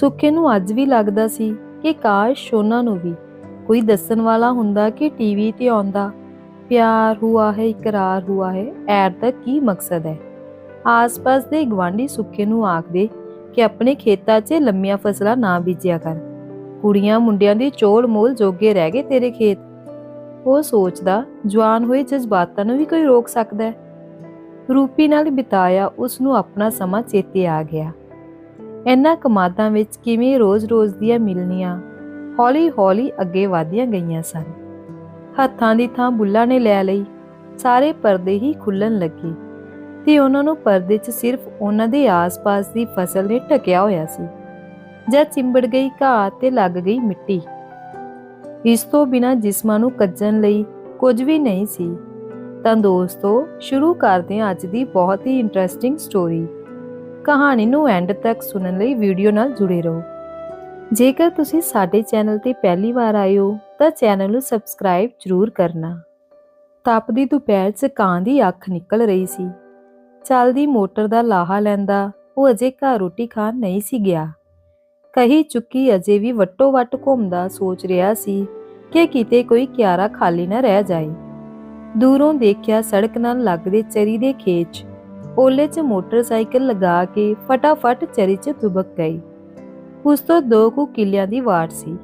ਸੁੱਖੇ ਨੂੰ ਅੱਜ ਵੀ ਲੱਗਦਾ ਸੀ ਕਿ ਕਾਸ਼ ਉਹਨਾਂ ਨੂੰ ਵੀ ਕੋਈ ਦੱਸਣ ਵਾਲਾ ਹੁੰਦਾ ਕਿ ਟੀਵੀ ਤੇ ਆਉਂਦਾ। ਪਿਆਰ ਹੁਆ ਹੈ, ਇਕਰਾਰ ਹੁਆ ਹੈ ਐਡ ਦਾ ਕੀ ਮਕਸਦ ਹੈ? ਆਸ-ਪਾਸ ਦੇ ਗਵਾਂਢੀ ਸੁੱਖੇ ਨੂੰ ਆਖਦੇ ਕਿ ਆਪਣੇ ਖੇਤਾਂ 'ਚ ਲੰਮੀਆਂ ਫਸਲਾਂ ਨਾ ਬੀਜਿਆ ਕਰ। ਕੁੜੀਆਂ ਮੁੰਡਿਆਂ ਦੀ ਚੋਲ ਮੋਲ ਜੋਗੇ ਰਹਿ ਗਏ ਤੇਰੇ ਖੇਤ। ਉਹ ਸੋਚਦਾ, ਜਵਾਨ ਹੋਏ ਜਜ਼ਬਾਤਾਂ ਨੂੰ ਵੀ ਕੋਈ ਰੋਕ ਸਕਦਾ ਹੈ। ਰੂਪੀ ਨਾਲ ਬਿਤਾਇਆ ਉਸ ਨੂੰ ਆਪਣਾ ਸਮਾਂ ਚੇਤੇ ਆ ਗਿਆ। ਇਹਨਾਂ ਕਮਾਦਾਂ ਵਿੱਚ ਕਿਵੇਂ ਰੋਜ਼-ਰੋਜ਼ ਦੀਆਂ ਮਿਲਨੀਆਂ ਹੌਲੀ-ਹੌਲੀ ਅੱਗੇ ਵਧਦੀਆਂ ਗਈਆਂ ਸਨ। ਹੱਥਾਂ ਦੀ ਥਾਂ ਬੁੱਲਾਂ ਨੇ ਲੈ ਲਈ। ਸਾਰੇ ਪਰਦੇ ਹੀ ਖੁੱਲਣ ਲੱਗੇ ਤੇ ਉਹਨਾਂ ਨੂੰ ਪਰਦੇ 'ਚ ਸਿਰਫ ਉਹਨਾਂ ਦੇ ਆਸ-ਪਾਸ ਦੀ ਫਸਲ ਨੇ ਢਕਿਆ ਹੋਇਆ ਸੀ। ਜਾਂ ਚਿੰਬੜ ਗਈ ਘਾਹ ਤੇ ਲੱਗ ਗਈ ਮਿੱਟੀ। ਇਸ ਤੋਂ ਬਿਨਾ ਜਿਸਮਾਂ ਨੂੰ ਕੱਜਣ ਲਈ ਕੁਝ ਵੀ ਨਹੀਂ ਸੀ। ਤਾਂ ਦੋਸਤੋ, ਸ਼ੁਰੂ ਕਰਦੇ ਹਾਂ ਅੱਜ ਦੀ ਬਹੁਤ ਹੀ ਇੰਟਰਸਟਿੰਗ ਸਟੋਰੀ ਕਹਾਣੀ ਨੂੰ ਐਂਡ ਤੱਕ ਸੁਣਨ ਲਈ ਵੀਡੀਓ ਨਾਲ ਜੁੜੇ ਰਹੋ। ਜੇਕਰ ਤੁਸੀਂ ਸਾਡੇ ਚੈਨਲ ਤੇ ਪਹਿਲੀ ਵਾਰ ਆਏ ਹੋ, ਤਾਂ ਚੈਨਲ ਨੂੰ ਸਬਸਕ੍ਰਾਈਬ ਜ਼ਰੂਰ ਕਰਨਾ। ਤਪਦੀ ਦੁਪਹਿਰ 'ਚ ਕਾਂ ਦੀ ਅੱਖ ਨਿਕਲ ਰਹੀ ਸੀ। ਚੱਲਦੀ ਮੋਟਰ ਦਾ ਲਾਹਾ ਲੈਂਦਾ, ਉਹ ਅਜੇ ਘਰ ਰੋਟੀ ਖਾਣ ਨਹੀਂ ਸੀ ਗਿਆ। ਕਹੀ ਚੁੱਕੀ ਅਜੇ ਵੀ ਵੱਟੋ ਵੱਟ ਘੁੰਮਦਾ ਸੋਚ ਰਿਹਾ ਸੀ ਕਿ ਕਿਤੇ ਕੋਈ ਕਿਆਰਾ ਖਾਲੀ ਨਾ ਰਹਿ ਜਾਏ। ਦੂਰੋਂ ਦੇਖਿਆ ਸੜਕ ਨਾਲ ਲੱਗਦੇ ਚਰੀ ਦੇ ਖੇਤ ਓਲੇ 'ਚ ਮੋਟਰਸਾਈਕਲ ਲਗਾ ਕੇ ਫਟਾਫਟ ਚਰੀ 'ਚ ਦੁਬਕ ਗਈ। ਉਸ ਤੋਂ ਦੋ ਕੁ ਕਿੱਲਿਆਂ ਦੀ ਵਾਟ ਸੀ।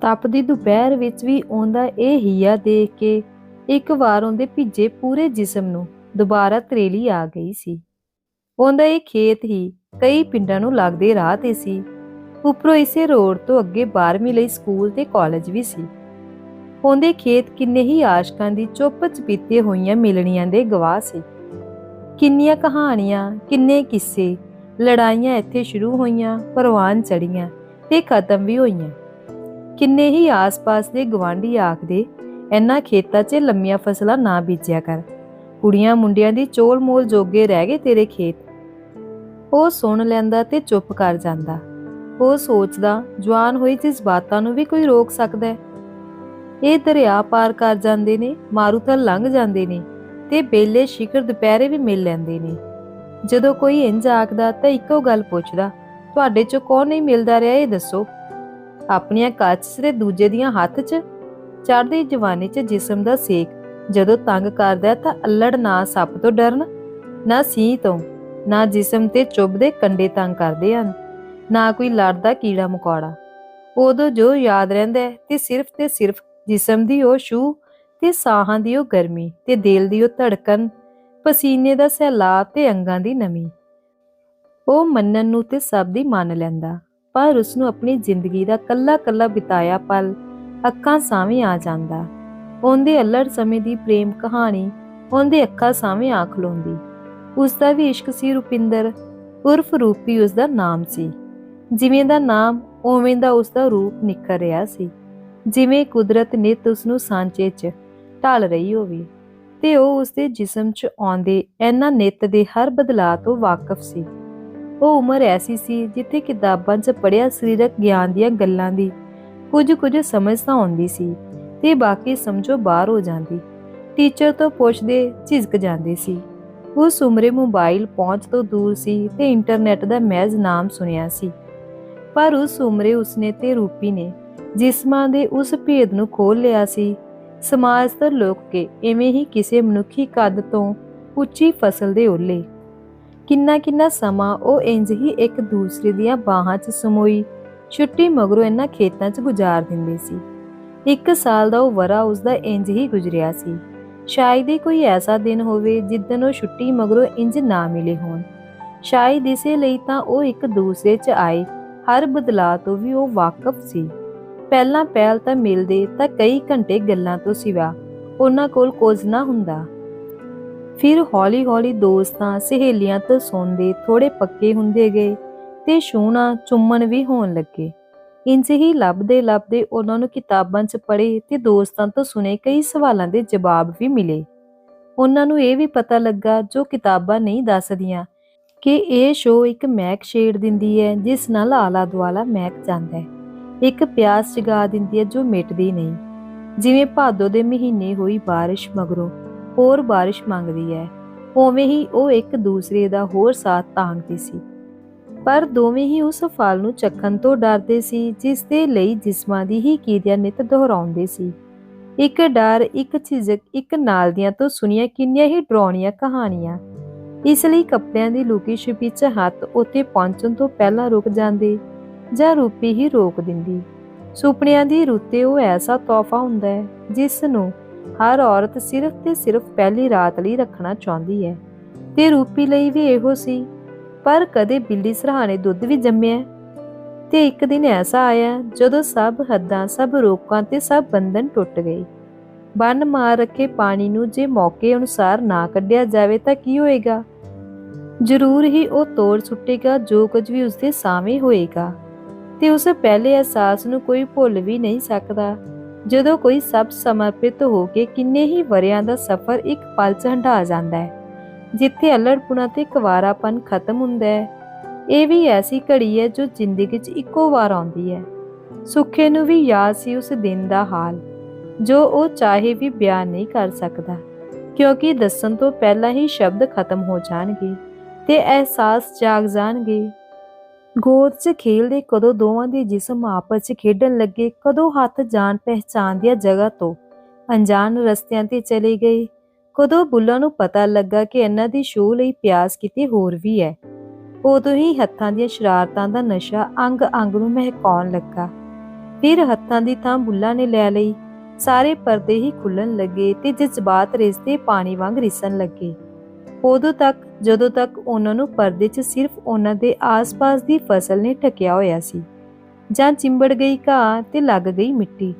ਤਪਦੀ ਦੁਪਹਿਰ ਵਿੱਚ ਵੀ ਉਹਦਾ ਇਹ ਹੀਆ ਦੇਖ ਕੇ ਇੱਕ ਵਾਰ ਉਹਦੇ ਭਿੱਜੇ ਪੂਰੇ ਜਿਸਮ ਨੂੰ ਦੁਬਾਰਾ ਤਰੇਲੀ ਆ ਗਈ ਸੀ। ਉਹਦਾ ਇਹ ਖੇਤ ਹੀ ਕਈ ਪਿੰਡਾਂ ਨੂੰ ਲੱਗਦੇ ਰਾਹ ਤੇ ਸੀ। ਉਪਰੋਂ ਇਸੇ ਰੋਡ ਤੋਂ ਅੱਗੇ 12ਵੀਂ ਲਈ ਸਕੂਲ ਤੇ ਕਾਲਜ ਵੀ ਸੀ। ਉਹਦੇ ਖੇਤ ਕਿੰਨੇ ਹੀ ਆਸ਼ਕਾਂ ਦੀ ਚੁੱਪ ਚਪੀਤੇ ਹੋਈਆਂ ਮਿਲਣੀਆਂ ਦੇ ਗਵਾਹ ਸੀ। ਕਿੰਨੀਆਂ ਕਹਾਣੀਆਂ, ਕਿੰਨੇ ਕਿੱਸੇ, ਲੜਾਈਆਂ ਇੱਥੇ ਸ਼ੁਰੂ ਹੋਈਆਂ, ਪਰਵਾਨ ਚੜੀਆਂ ਤੇ ਖਤਮ ਵੀ ਹੋਈਆਂ। ਕਿੰਨੇ ਹੀ ਆਸ-ਪਾਸ ਦੇ ਗਵਾਂਢੀ ਆਖਦੇ ਇੰਨਾ ਖੇਤਾਂ 'ਚ ਲੰਮੀਆਂ ਫਸਲਾਂ ਨਾ ਬੀਜਿਆ ਕਰ। ਕੁੜੀਆਂ ਮੁੰਡਿਆਂ ਦੀ ਚੋਲ ਮੋਲ ਜੋਗੇ ਰਹਿ ਗਏ ਤੇਰੇ ਖੇਤ ਉਹ ਸੁਣ ਲੈਂਦਾ ਤੇ ਚੁੱਪ ਕਰ ਜਾਂਦਾ। ਉਹ ਸੋਚਦਾ, ਜਵਾਨ ਹੋਈ ਜਜ਼ਬਾਤਾਂ ਨੂੰ ਵੀ ਕੋਈ ਰੋਕ ਸਕਦਾ ਹੈ। ਇਹ ਦਰਿਆ ਪਾਰ ਕਰ ਜਾਂਦੇ ਨੇ ਮਾਰੂਥਲ ਲੰਘ ਜਾਂਦੇ ਨੇ। ਤੇ ਬੇਲੇ ਸ਼ਿਖਰ ਦੁਪਹਿਰੇ ਵੀ ਮਿਲ ਲੈਂਦੇ ਨੇ। ਜਦੋਂ ਕੋਈ ਇੰਜ ਆਖਦਾ ਤਾਂ ਇੱਕੋ ਗੱਲ ਪੁੱਛਦਾ, ਤੁਹਾਡੇ ਚੋਂ ਕੌਣ ਨਹੀਂ ਮਿਲਦਾ ਰਿਹਾ, ਇਹ ਦੱਸੋ? ਆਪਣੀਆਂ ਕੱਚ ਤੇ ਦੂਜੇ ਦੀਆਂ ਹੱਥ 'ਚ ਚੜ੍ਹਦੀ ਜਵਾਨੀ 'ਚ ਜਿਸਮ ਦਾ ਸੇਕ ਜਦੋਂ ਤੰਗ ਕਰਦਾ ਤਾਂ ਅਲੜ ਨਾ ਸੱਪ ਤੋਂ ਡਰਨ, ਨਾ ਸੀ ਤੋਂ, ਨਾ ਜਿਸਮ ਤੇ ਚੁੱਭਦੇ ਕੰਡੇ ਤੰਗ ਕਰਦੇ ਹਨ, ਨਾ ਕੋਈ ਲੜਦਾ ਕੀੜਾ ਮਕੌੜਾ। ਉਦੋਂ ਜੋ ਯਾਦ ਰਹਿੰਦਾ ਤੇ ਸਿਰਫ ਤੇ ਸਿਰਫ ਜਿਸਮ ਦੀ ਉਹ ਛੂ ਤੇ ਸਾਹਾਂ ਦੀ ਉਹ ਗਰਮੀ ਤੇ ਦਿਲ ਦੀ ਉਹ ਧੜਕਨ ਪਸੀਨੇ ਦਾ ਸੈਲਾਬ ਤੇ ਅੰਗਾਂ ਦੀ ਨਮੀ। ਉਹ ਮੰਨਣ ਨੂੰ ਤੇ ਸਭ ਦੀ ਮੰਨ ਲੈਂਦਾ, ਪਰ ਉਸ ਨੂੰ ਆਪਣੀ ਜ਼ਿੰਦਗੀ ਦਾ ਕੱਲਾ-ਕੱਲਾ ਬਿਤਾਇਆ ਪਲ ਅੱਖਾਂ ਸਾਹਮਣੇ ਆ ਜਾਂਦਾ। ਉਹਦੇ ਅਲੜ ਸਮੇਂ ਦੀ ਪ੍ਰੇਮ ਕਹਾਣੀ ਉਹਦੇ ਅੱਖਾਂ ਸਾਹਮਣੇ ਆ ਖਲੋਂਦੀ। ਉਸ ਦਾ ਵੀ ਇਸ਼ਕ ਸੀ ਰੁਪਿੰਦਰ, ਉਰਫ ਰੂਪੀ ਉਸ ਦਾ ਨਾਮ ਸੀ। ਜਿਵੇਂ ਦਾ ਨਾਮ, ਉਵੇਂ ਦਾ ਉਸ ਦਾ ਰੂਪ ਨਿਖਰ ਰਿਹਾ ਸੀ। ਜਿਵੇਂ ਕੁਦਰਤ ਨਿਤ ਉਸ ਨੂੰ ਸਾਂਚੇ 'ਚ ਢਲ ਰਹੀ ਹੋਵੇ। ਤੇ ਉਹ ਉਸਦੇ ਜਿਸਮ 'ਚ ਆਉਂਦੇ ਇਹਨਾਂ ਨਿਤ ਦੇ ਹਰ ਬਦਲਾਅ ਤੋਂ ਵਾਕਿਫ ਸੀ। ਉਹ ਉਮਰ ਐਸੀ ਸੀ ਜਿੱਥੇ ਕਿਤਾਬਾਂ 'ਚ ਪੜਿਆ ਸਰੀਰਕ ਗਿਆਨ ਦੀਆਂ ਗੱਲਾਂ ਦੀ ਕੁਝ ਕੁਝ ਸਮਝ ਤਾਂ ਆਉਂਦੀ ਸੀ ਤੇ ਬਾਕੀ ਸਮਝੋ ਬਾਹਰ ਹੋ ਜਾਂਦੀ। ਟੀਚਰ ਤੋਂ ਪੁੱਛਦੇ ਝਿਜਕ ਜਾਂਦੇ ਸੀ। ਉਸ ਉਮਰੇ ਮੋਬਾਈਲ ਪਹੁੰਚ ਤੋਂ ਦੂਰ ਸੀ ਤੇ ਇੰਟਰਨੈਟ ਦਾ ਮਹਿਜ਼ ਨਾਮ ਸੁਣਿਆ ਸੀ। ਪਰ ਉਸ ਉਮਰੇ ਉਸਨੇ ਤੇ ਰੂਪੀ ਨੇ ਜਿਸਮਾਂ ਦੇ ਉਸ ਭੇਦ ਨੂੰ ਖੋਲ ਲਿਆ ਸੀ ਸਮਾਜ ਤੋਂ ਲੋਕ ਕੇ ਐਵੇਂ ਹੀ ਕਿਸੇ ਮਨੁੱਖੀ ਕੱਦ ਤੋਂ ਉੱਚੀ ਫਸਲ ਦੇ ਓਲੇ ਕਿੰਨਾ ਕਿੰਨਾ ਸਮਾਂ ਉਹ ਇੰਜ ਹੀ ਇੱਕ ਦੂਸਰੇ ਦੀਆਂ ਬਾਹਾਂ 'ਚ ਸਮੋਈ, ਛੁੱਟੀ ਮਗਰੋਂ ਇਹਨਾਂ ਖੇਤਾਂ 'ਚ ਗੁਜ਼ਾਰ ਦਿੰਦੇ ਸੀ। ਇੱਕ ਸਾਲ ਦਾ ਉਹ ਵਰਾ ਉਸ ਦਾ ਇੰਜ ਹੀ ਗੁਜ਼ਰਿਆ ਸੀ। ਸ਼ਾਇਦ ਹੀ ਕੋਈ ਐਸਾ ਦਿਨ ਹੋਵੇ ਜਿੱਦਨ ਉਹ ਛੁੱਟੀ ਮਗਰੋਂ ਇੰਜ ਨਾ ਮਿਲੇ ਹੋਣ। ਸ਼ਾਇਦ ਇਸੇ ਲਈ ਤਾਂ ਉਹ ਇੱਕ ਦੂਸਰੇ 'ਚ ਆਏ। ਹਰ ਬਦਲਾਅ ਤੋਂ ਵੀ ਉਹ ਵਾਕਿਫ ਸੀ। ਪਹਿਲਾਂ ਪਹਿਲ ਤਾਂ ਮਿਲਦੇ ਤਾਂ ਕਈ ਘੰਟੇ ਗੱਲਾਂ ਤੋਂ ਸਿਵਾ, ਉਹਨਾਂ ਕੋਲ ਕੁਝ ਨਾ ਹੁੰਦਾ। ਫਿਰ ਹੌਲੀ-ਹੌਲੀ ਦੋਸਤਾਂ ਸਹੇਲੀਆਂ ਤੋਂ ਸੁਣਦੇ ਥੋੜੇ ਪੱਕੇ ਹੁੰਦੇ ਗਏ ਤੇ ਛੂਣਾ ਚੁੰਮਣ ਵੀ ਹੋਣ ਲੱਗੇ। ਇੰਜ ਹੀ ਲੱਭਦੇ ਲੱਭਦੇ ਉਹਨਾਂ ਨੂੰ ਕਿਤਾਬਾਂ 'ਚ ਪੜ੍ਹੇ ਤੇ ਦੋਸਤਾਂ ਤੋਂ ਸੁਨੇ ਕਈ ਸਵਾਲਾਂ ਦੇ ਜਵਾਬ ਵੀ ਮਿਲੇ। ਉਹਨਾਂ ਨੂੰ ਇਹ ਵੀ ਪਤਾ ਲੱਗਾ, ਜੋ ਕਿਤਾਬਾਂ ਨਹੀਂ ਦੱਸਦੀਆਂ, ਕਿ ਇਹ ਸ਼ੋਅ ਇੱਕ ਮਹਿਕ ਛੇੜ ਦਿੰਦੀ ਹੈ, ਜਿਸ ਨਾਲ ਆਲਾ ਦੁਆਲਾ ਮਹਿਕ ਜਾਂਦਾ ਹੈ। ਇੱਕ ਪਿਆਸ ਜਗਾ ਦਿੰਦੀ ਹੈ ਜੋ ਮਿਟਦੀ ਨਹੀਂ। ਜਿਵੇਂ ਭਾਦੋ ਦੇ ਮਹੀਨੇ ਹੋਈ ਬਾਰਿਸ਼ ਮਗਰੋਂ ਹੋਰ ਬਾਰਿਸ਼ ਮੰਗਦੀ ਹੈ, ਉਵੇਂ ਹੀ ਉਹ ਇੱਕ ਦੂਸਰੇ ਦਾ ਹੋਰ ਸਾਥ ਤਾਂਗਦੀ ਸੀ। ਪਰ ਦੋਵੇਂ ਹੀ ਉਸ ਫਲ ਨੂੰ ਚੱਖਣ ਤੋਂ ਡਰਦੇ ਸੀ, ਜਿਸ ਦੇ ਲਈ ਜਿਸਮਾਂ ਦੀ ਹੀ ਕੀਦਿਆ ਨਿਤ ਦੁਹਰਾਉਂਦੇ ਸੀ। ਇੱਕ ਡਰ, ਇੱਕ ਝਿਜਕ, ਇੱਕ ਨਾਲ ਦੀਆਂ ਤੋਂ ਸੁਣੀਆਂ ਕਿੰਨੀਆਂ ਹੀ ਡਰਾਉਣੀਆਂ ਕਹਾਣੀਆਂ। ਇਸ ਲਈ ਕੱਪੜਿਆਂ ਦੀ ਲੁਕੀ ਛੁਪੀ ਚ ਹੱਥ ਉੱਤੇ ਪਹੁੰਚਣ ਤੋਂ ਪਹਿਲਾਂ ਰੁਕ ਜਾਂਦੇ। ਜਾਂ ਰੂਪੀ ਹੀ ਰੋਕ ਦਿੰਦੀ। ਸੁਪਨਿਆਂ ਦੀ ਰੁੱਤੇ ਉਹ ਐਸਾ ਤੋਹਫਾ ਹੁੰਦਾ ਹੈ, ਜਿਸ ਨੂੰ ਹਰ ਔਰਤ ਸਿਰਫ ਤੇ ਸਿਰਫ ਪਹਿਲੀ ਰਾਤ ਲਈ ਰੱਖਣਾ ਚਾਹੁੰਦੀ ਹੈ। ਤੇ ਰੂਪੀ ਲਈ ਵੀ ਇਹੋ ਸੀ, ਪਰ ਕਦੇ ਬਿੱਲੀ ਸਰਾਣੇ ਦੁੱਧ ਵੀ ਜੰਮਿਆ ਤੇ ਇੱਕ ਦਿਨ ਐਸਾ ਆਇਆ, ਜਦੋਂ ਸਭ ਹੱਦਾਂ, ਸਭ ਰੋਕਾਂ ਤੇ ਸਭ ਬੰਧਨ ਟੁੱਟ ਗਏ। ਬੰਨ ਮਾਰ ਰੱਖੇ ਪਾਣੀ ਨੂੰ ਜੇ ਮੌਕੇ ਅਨੁਸਾਰ ਨਾ ਕੱਢਿਆ ਜਾਵੇ ਤਾਂ ਕੀ ਹੋਏਗਾ? ਜ਼ਰੂਰ ਹੀ ਉਹ ਤੋੜ ਸੁੱਟੇਗਾ, ਜੋ ਕੁਝ ਵੀ ਉਸਦੇ ਸਾਹਮਣੇ ਹੋਏਗਾ। ਤੇ ਉਸ ਪਹਿਲੇ ਅਹਿਸਾਸ ਨੂੰ ਕੋਈ ਭੁੱਲ ਵੀ ਨਹੀਂ ਸਕਦਾ। ਜਦੋਂ ਕੋਈ ਸਭ ਸਮਰਪਿਤ ਹੋ ਕੇ ਕਿੰਨੇ ਹੀ ਵਰਿਆਂ ਦਾ ਸਫ਼ਰ ਇੱਕ ਪਲ 'ਚ ਹੰਢਾ ਜਾਂਦਾ ਹੈ, ਜਿੱਥੇ ਅਲੜਪੁਣਾ ਤੇ ਕੁਵਾਰਾਪਨ ਖਤਮ ਹੁੰਦਾ ਹੈ, ਇਹ ਵੀ ਐਸੀ ਘੜੀ ਹੈ ਜੋ ਜ਼ਿੰਦਗੀ 'ਚ ਇੱਕੋ ਵਾਰ ਆਉਂਦੀ ਹੈ। ਸੁੱਖੇ ਨੂੰ ਵੀ ਯਾਦ ਸੀ ਉਸ ਦਿਨ ਦਾ ਹਾਲ, ਜੋ ਉਹ ਚਾਹੇ ਵੀ ਬਿਆਨ ਨਹੀਂ ਕਰ ਸਕਦਾ, ਕਿਉਂਕਿ ਦੱਸਣ ਤੋਂ ਪਹਿਲਾਂ ਹੀ ਸ਼ਬਦ ਖਤਮ ਹੋ ਜਾਣਗੇ ਤੇ ਅਹਿਸਾਸ ਜਾਗ ਜਾਣਗੇ। ਗੋਦ 'ਚ ਖੇਲਦੇ ਕਦੋਂ ਦੋਵਾਂ ਦੇ ਜਿਸਮ ਆਪਸ 'ਚ ਖੇਡਣ ਲੱਗੇ, ਕਦੋਂ ਹੱਥ ਜਾਣ ਪਹਿਚਾਨ ਦੀਆਂ ਜਗ੍ਹਾ ਤੋਂ ਅਣਜਾਣ ਰਸਤਿਆਂ ਤੇ ਚਲੇ ਗਏ। ਕਦੋਂ ਬੁੱਲਾਂ ਨੂੰ ਪਤਾ ਲੱਗਾ ਕਿ ਇਹਨਾਂ ਦੀ ਸ਼ੋਅ ਲਈ ਪਿਆਸ ਕਿਤੇ ਹੋਰ ਵੀ ਹੈ। ਉਦੋਂ ਹੀ ਹੱਥਾਂ ਦੀਆਂ ਸ਼ਰਾਰਤਾਂ ਦਾ ਨਸ਼ਾ ਅੰਗ ਅੰਗ ਨੂੰ ਮਹਿਕਾਉਣ ਲੱਗਾ। ਫਿਰ ਹੱਥਾਂ ਦੀ ਥਾਂ ਬੁੱਲਾਂ ਨੇ ਲੈ ਲਈ। ਸਾਰੇ ਪਰਦੇ ਹੀ ਖੁੱਲਣ ਲੱਗੇ ਤੇ ਜਜ਼ਬਾਤ ਰਿਸਦੇ ਪਾਣੀ ਵਾਂਗ ਰਿਸਣ ਲੱਗੇ। ਉਦੋਂ ਤੱਕ, ਜਦੋਂ ਤੱਕ ਉਹਨਾਂ ਨੂੰ ਪਰਦੇ 'ਚ ਸਿਰਫ ਉਹਨਾਂ ਦੇ ਆਸ-ਪਾਸ ਦੀ ਫਸਲ ਨੇ ਠਕਿਆ ਹੋਇਆ ਸੀ, ਜਾਂ ਚਿੰਬੜ ਗਈ ਘਾਹ ਤੇ ਲੱਗ ਗਈ ਮਿੱਟੀ,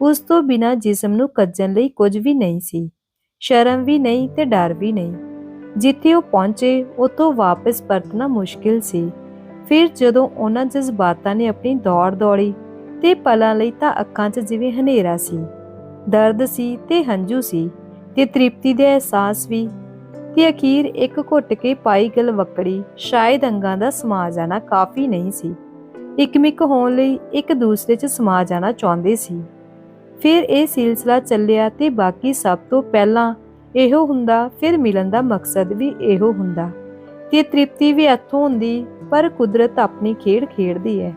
ਉਸ ਤੋਂ ਬਿਨਾ ਜਿਸਮ ਨੂੰ ਕੱਜਣ ਲਈ ਕੁਝ ਵੀ ਨਹੀਂ ਸੀ, ਸ਼ਰਮ ਵੀ ਨਹੀਂ ਤੇ ਡਰ ਵੀ ਨਹੀਂ। ਜਿੱਥੇ ਉਹ ਪਹੁੰਚੇ ਉਤੋਂ ਵਾਪਸ ਪਰਤਣਾ ਮੁਸ਼ਕਿਲ ਸੀ। ਫਿਰ ਜਦੋਂ ਉਹਨਾਂ ਜਜ਼ਬਾਤਾਂ ਨੇ ਆਪਣੀ ਦੌੜ ਦੌੜੀ ਤੇ ਪਲਾਂ ਲਈ ਤਾਂ ਅੱਖਾਂ 'ਚ ਜਿਵੇਂ ਹਨੇਰਾ ਸੀ, ਦਰਦ ਸੀ ਤੇ ਹੰਝੂ ਸੀ ਤੇ ਤ੍ਰਿਪਤੀ ਦੇ ਅਹਿਸਾਸ ਵੀ ਕਿ ਅਖੀਰ ਇੱਕ ਘੁੱਟ ਕੇ ਪਾਈ ਗਲ ਵਕੜੀ ਸ਼ਾਇਦ ਅੰਗਾਂ ਦਾ ਸਮਾ ਜਾਣਾ ਕਾਫੀ ਨਹੀਂ ਸੀ। ਇਕਮਿਕ ਹੋਣ ਲਈ ਇੱਕ ਦੂਸਰੇ 'ਚ ਸਮਾ ਜਾਣਾ ਚਾਹੁੰਦੇ ਸੀ। ਫਿਰ ਇਹ ਸਿਲਸਿਲਾ ਚੱਲਿਆ ਤੇ ਬਾਕੀ ਸਭ ਤੋਂ ਪਹਿਲਾਂ ਇਹੋ ਹੁੰਦਾ, ਫਿਰ ਮਿਲਣ ਦਾ ਮਕਸਦ ਵੀ ਇਹੋ ਹੁੰਦਾ। ਤੇ ਤ੍ਰਿਪਤੀ ਵੀ ਇੱਥੋਂ ਹੁੰਦੀ, ਪਰ ਕੁਦਰਤ ਆਪਣੀ ਖੇਡ ਖੇਡਦੀ ਹੈ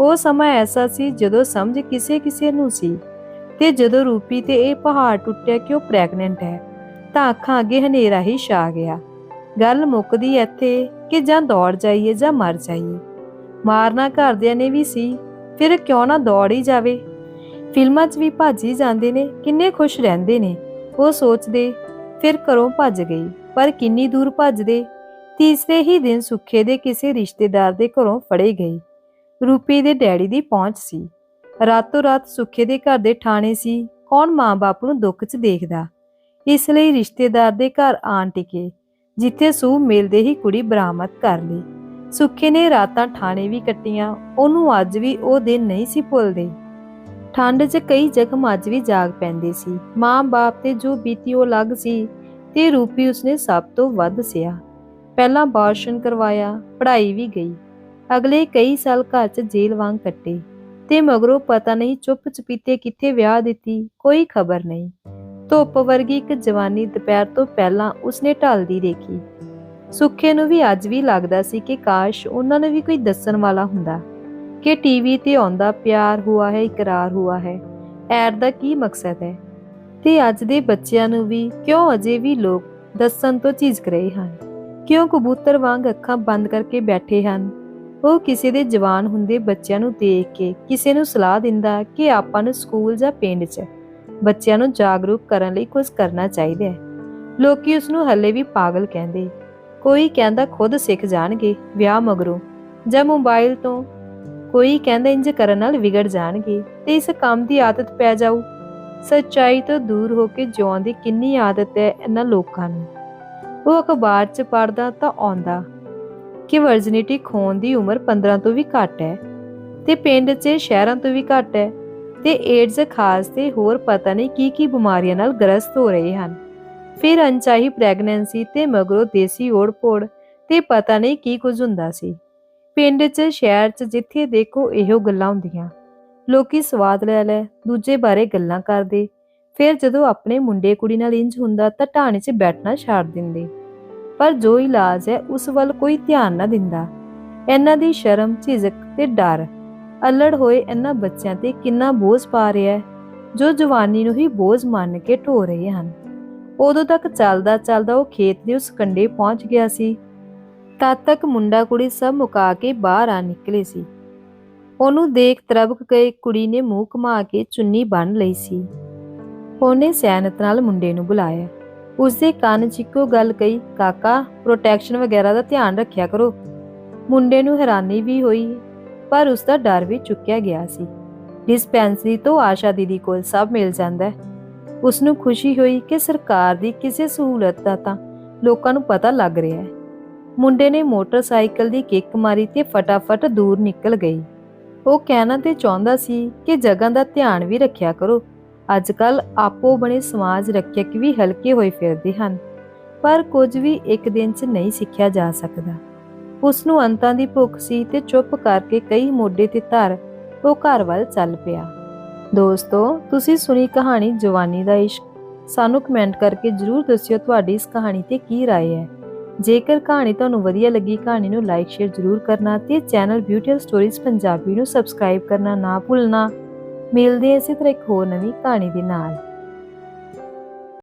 ਉਹ ਸਮਾਂ ਐਸਾ ਸੀ ਜਦੋਂ ਸਮਝ ਕਿਸੇ ਕਿਸੇ ਨੂੰ ਸੀ ਤੇ ਜਦੋਂ ਰੂਪੀ ਤੇ ਇਹ ਪਹਾੜ ਟੁੱਟਿਆ ਕਿ ਉਹ ਪ੍ਰੈਗਨੈਂਟ ਹੈ। ਤਾਂ ਅੱਖਾਂ ਅੱਗੇ ਹਨੇਰਾ ਹੀ ਛਾ ਗਿਆ। ਗੱਲ ਮੁੱਕਦੀ ਇੱਥੇ ਕਿ ਜਾਂ ਦੌੜ ਜਾਈਏ ਜਾਂ ਮਰ ਜਾਈਏ। ਮਾਰਨਾ ਘਰਦਿਆਂ ਨੇ ਵੀ ਸੀ, ਫਿਰ ਕਿਉਂ ਨਾ ਦੌੜ ਹੀ ਜਾਵੇ? ਫਿਲਮਾਂ 'ਚ ਵੀ ਭੱਜੀ ਜਾਂਦੇ ਨੇ, ਕਿੰਨੇ ਖੁਸ਼ ਰਹਿੰਦੇ ਨੇ। ਉਹ ਸੋਚਦੇ, ਫਿਰ ਘਰੋਂ ਭੱਜ ਗਈ, ਪਰ ਕਿੰਨੀ ਦੂਰ ਭੱਜਦੇ? ਤੀਸਰੇ ਹੀ ਦਿਨ ਸੁੱਖੇ ਦੇ ਕਿਸੇ ਰਿਸ਼ਤੇਦਾਰ ਦੇ ਘਰੋਂ ਫੜੇ ਗਈ। ਰੂਪੀ ਦੇ ਡੈਡੀ ਦੀ ਪਹੁੰਚ ਸੀ। ਰਾਤੋਂ ਰਾਤ ਸੁੱਖੇ ਦੇ ਘਰ ਦੇ ਠਾਣੇ ਸੀ, ਕੌਣ ਮਾਂ-ਬਾਪ ਨੂੰ ਦੁੱਖ 'ਚ ਦੇਖਦਾ? ਇਸ ਲਈ ਰਿਸ਼ਤੇਦਾਰ ਦੇ ਘਰ ਆਣ ਟਿਕੇ, ਜਿੱਥੇ ਸੂ ਮਿਲਦੇ ਹੀ ਕੁੜੀ ਬਰਾਮਦ ਕਰ ਲਈ। ਸੁੱਖੇ ਨੇ ਰਾਤਾਂ ਠਾਣੇ ਵੀ ਕੱਟੀਆਂ, ਉਹਨੂੰ ਅੱਜ ਵੀ ਉਹ ਦਿਨ ਨਹੀਂ ਸੀ ਭੁੱਲਦੇ। ਠੰਡ 'ਚ ਕਈ ਜ਼ਖਮ ਅੱਜ ਵੀ ਜਾਗ ਪੈਂਦੇ ਸੀ। ਮਾਂ-ਬਾਪ ਤੇ ਜੋ ਬੀਤੀ ਉਹ ਲੱਗ ਸੀ ਤੇ ਰੂਪੀ ਉਸਨੇ ਸਭ ਤੋਂ ਵੱਧ ਸਿਆ। ਪਹਿਲਾਂ ਬਾਰਸ਼ਨ ਕਰਵਾਇਆ, ਪੜ੍ਹਾਈ ਵੀ ਗਈ। ਅਗਲੇ ਕਈ ਸਾਲ ਘਰ 'ਚ ਜੇਲ੍ਹ ਵਾਂਗ ਕੱਟੇ ਤੇ ਮਗਰੋਂ ਪਤਾ ਨਹੀਂ ਚੁੱਪ ਚਪੀਤੇ ਕਿੱਥੇ ਵਿਆਹ ਦਿੱਤੀ, ਕੋਈ ਖਬਰ ਨਹੀਂ। ਧੁੱਪ ਵਰਗੀ ਇੱਕ ਜਵਾਨੀ ਦੁਪਹਿਰ ਤੋਂ ਪਹਿਲਾਂ ਉਸਨੇ ਢਲਦੀ ਦੇਖੀ। ਸੁੱਖੇ ਨੂੰ ਵੀ ਅੱਜ ਵੀ ਲੱਗਦਾ ਸੀ ਕਿ ਕਾਸ਼ ਉਹਨਾਂ ਨੂੰ ਵੀ ਕੋਈ ਦੱਸਣ ਵਾਲਾ ਹੁੰਦਾ ਕਿ ਟੀਵੀ ਤੇ ਆਉਂਦਾ ਪਿਆਰ ਹੁਆ ਹੈ, ਇਕਰਾਰ ਹੁਆ ਹੈ। ਐਡ ਦਾ ਕੀ ਮਕਸਦ ਹੈ? ਤੇ ਅੱਜ ਦੇ ਬੱਚਿਆਂ ਨੂੰ ਵੀ ਕਿਉਂ ਅਜੇ ਵੀ ਲੋਕ ਦੱਸਣ ਤੋਂ ਝਿਜਕ ਰਹੇ ਹਨ? ਕਿਉਂ ਕਬੂਤਰ ਵਾਂਗ ਅੱਖਾਂ ਬੰਦ ਕਰਕੇ ਬੈਠੇ ਹਨ? ਉਹ ਕਿਸੇ ਦੇ ਜਵਾਨ ਹੁੰਦੇ ਬੱਚਿਆਂ ਨੂੰ ਦੇਖ ਕੇ ਕਿਸੇ ਨੂੰ ਸਲਾਹ ਦਿੰਦਾ ਕਿ ਆਪਾਂ ਨੂੰ ਸਕੂਲ ਜਾਂ ਪਿੰਡ 'ਚ ਬੱਚਿਆਂ ਨੂੰ ਜਾਗਰੂਕ ਕਰਨ ਲਈ ਕੁਝ ਕਰਨਾ ਚਾਹੀਦਾ ਹੈ। ਲੋਕੀ ਉਸ ਨੂੰ ਹੱਲੇ ਵੀ ਪਾਗਲ ਕਹਿੰਦੇ ਕੋਈ ਕਹਿੰਦਾ ਖੁਦ ਸਿੱਖ ਜਾਣਗੇ, ਵਿਆਹ ਮਗਰੋਂ, ਜਾਂ ਮੋਬਾਈਲ ਤੋਂ। ਕੋਈ ਕਹਿੰਦਾ ਇੰਜ ਕਰਨ ਨਾਲ ਵਿਗੜ ਜਾਣਗੇ ਤੇ ਇਸ ਕੰਮ ਦੀ ਆਦਤ ਪੈ ਜਾਊ। ਸੱਚਾਈ ਤੋਂ ਦੂਰ ਹੋ ਕੇ ਜਿਉਣ ਦੀ ਕਿੰਨੀ ਆਦਤ ਹੈ ਇਹਨਾਂ ਲੋਕਾਂ ਨੂੰ। ਉਹ ਅਖਬਾਰ 'ਚ ਪੜਦਾ ਤਾਂ ਆਉਂਦਾ ਕਿ ਵਰਜਨਿਟੀ ਖੋਣ ਦੀ ਉਮਰ 15 ਤੋਂ ਵੀ ਘੱਟ ਹੈ ਤੇ ਪਿੰਡ 'ਚ ਸ਼ਹਿਰਾਂ ਤੋਂ ਵੀ ਘੱਟ ਹੈ। ਤੇ ਏਡਜ਼ ਖਾਸ ਤੇ ਹੋਰ ਪਤਾ ਨਹੀਂ ਕੀ ਕੀ ਬਿਮਾਰੀਆਂ ਨਾਲ ਗ੍ਰਸਤ ਹੋ ਰਹੇ ਹਨ। ਫਿਰ ਅਣਚਾਹੀ ਪ੍ਰੈਗਨੈਂਸੀ ਤੇ ਮਗਰੋਂ ਦੇਸੀ ਓੜ-ਪੋੜ ਤੇ ਪਤਾ ਨਹੀਂ ਕੀ ਕੁਝ ਹੁੰਦਾ ਸੀ। ਪਿੰਡ 'ਚ, ਸ਼ਹਿਰ 'ਚ, ਜਿੱਥੇ ਦੇਖੋ ਇਹੋ ਗੱਲਾਂ ਹੁੰਦੀਆਂ। ਲੋਕੀ ਸਵਾਦ ਲੈ ਲੈ, ਦੂਜੇ ਬਾਰੇ ਗੱਲਾਂ ਕਰਦੇ। ਫਿਰ ਜਦੋਂ ਆਪਣੇ ਮੁੰਡੇ ਕੁੜੀ ਨਾਲ ਇੰਜ ਹੁੰਦਾ ਤਾਂ ਢਾਣੇ 'ਚ ਬੈਠਣਾ ਛੱਡ ਦਿੰਦੇ। ਪਰ ਜੋ ਇਲਾਜ ਹੈ ਉਸ ਵੱਲ ਕੋਈ ਧਿਆਨ ਨਾ ਦਿੰਦਾ। ਇਹਨਾਂ ਦੀ ਸ਼ਰਮ, ਝਿਜਕ ਤੇ ਡਰ। ਅਲੜ ਹੋਏ ਇਹਨਾਂ ਬੱਚਿਆਂ ਤੇ ਕਿੰਨਾ ਬੋਝ ਪਾ ਰਿਹਾ ਹੈ, ਜੋ ਜਵਾਨੀ ਨੂੰ ਹੀ ਬੋਝ ਮੰਨ ਕੇ ਢੋ ਰਹੇ ਹਨ। ਉਦੋਂ ਤੱਕ ਚੱਲਦਾ ਚੱਲਦਾ ਉਹ ਖੇਤ ਦੇ ਉਸ ਕੰਡੇ ਪਹੁੰਚ ਗਿਆ ਸੀ। ਤਦ ਤੱਕ ਮੁੰਡਾ ਕੁੜੀ ਸਭ ਮੁਕਾ ਕੇ ਬਾਹਰ ਆ ਨਿਕਲੇ ਸੀ। ਉਹਨੂੰ ਦੇਖ ਤਰਬਕ ਗਏ ਕੁੜੀ ਨੇ ਮੂੰਹ ਘੁਮਾ ਕੇ ਚੁੰਨੀ ਬੰਨ ਲਈ ਸੀ। ਉਹਨੇ ਸਿਆਣਤ ਨਾਲ ਮੁੰਡੇ ਨੂੰ ਬੁਲਾਇਆ। ਉਸਦੇ ਕੰਨ 'ਚ ਇੱਕੋ ਗੱਲ ਕਹੀ, ਕਾਕਾ ਪ੍ਰੋਟੈਕਸ਼ਨ ਵਗੈਰਾ ਦਾ ਧਿਆਨ ਰੱਖਿਆ ਕਰੋ। ਮੁੰਡੇ ਨੂੰ ਹੈਰਾਨੀ ਵੀ ਹੋਈ। ਪਰ ਉਸ ਦਾ ਡਰ ਵੀ ਚੁੱਕਿਆ ਗਿਆ ਸੀ। ਡਿਸਪੈਂਸਰੀ ਤੋਂ ਆਸ਼ਾ ਦੀਦੀ ਕੋਲ ਸਭ ਮਿਲ ਜਾਂਦਾ ਹੈ। ਉਸ ਨੂੰ ਖੁਸ਼ੀ ਹੋਈ ਕਿ ਸਰਕਾਰ ਦੀ ਕਿਸੇ ਸਹੂਲਤ ਦਾ ਤਾਂ ਲੋਕਾਂ ਨੂੰ ਪਤਾ ਲੱਗ ਰਿਹਾ ਹੈ। ਮੁੰਡੇ ਨੇ ਮੋਟਰਸਾਈਕਲ ਦੀ ਕਿੱਕ ਮਾਰੀ ਤੇ ਫਟਾਫਟ ਦੂਰ ਨਿਕਲ ਗਈ। ਉਹ ਕਹਿਣਾ ਤੇ ਚਾਹੁੰਦਾ ਸੀ ਕਿ ਜਗ੍ਹਾ ਦਾ ਧਿਆਨ ਵੀ ਰੱਖਿਆ ਕਰੋ। ਅੱਜ ਕੱਲ ਆਪੋ ਬਣੇ ਸਮਾਜ ਰੱਖਿਅਕ ਵੀ ਹਲਕੇ ਹੋਏ ਫਿਰਦੇ ਹਨ। ਪਰ ਕੁਝ ਵੀ ਇੱਕ ਦਿਨ 'ਚ ਨਹੀਂ ਸਿੱਖਿਆ ਜਾ ਸਕਦਾ। ਉਸ ਨੂੰ ਅੰਤਾਂ ਦੀ ਭੁੱਖ ਸੀ ਤੇ ਚੁੱਪ ਕਰਕੇ ਕਈ ਮੋਢੇ ਤੇ ਧਰ ਉਹ ਘਰ ਵੱਲ ਚੱਲ ਪਿਆ ਦੋਸਤੋ ਤੁਸੀਂ ਸੁਣੀ ਕਹਾਣੀ ਜਵਾਨੀ ਦਾ ਇਸ਼ਕ ਸਾਨੂੰ ਕਮੈਂਟ ਕਰਕੇ ਜਰੂਰ ਦੱਸਿਓ ਤੁਹਾਡੀ ਇਸ ਕਹਾਣੀ ਤੇ ਕੀ رائے ਹੈ ਜੇਕਰ ਕਹਾਣੀ ਤੁਹਾਨੂੰ ਵਧੀਆ ਲੱਗੀ ਕਹਾਣੀ ਨੂੰ ਲਾਈਕ ਸ਼ੇਅਰ ਜਰੂਰ ਕਰਨਾ ਤੇ ਚੈਨਲ ਬਿਊਟੀਫੁਲ ਸਟੋਰੀਜ਼ ਪੰਜਾਬੀ ਨੂੰ ਸਬਸਕ੍ਰਾਈਬ ਕਰਨਾ ਨਾ ਭੁੱਲਣਾ ਮਿਲਦੇ ਹਾਂ ਇਸੇ ਤਰ੍ਹਾਂ ਇੱਕ ਹੋਰ ਨਵੀਂ ਕਹਾਣੀ ਦੇ ਨਾਲ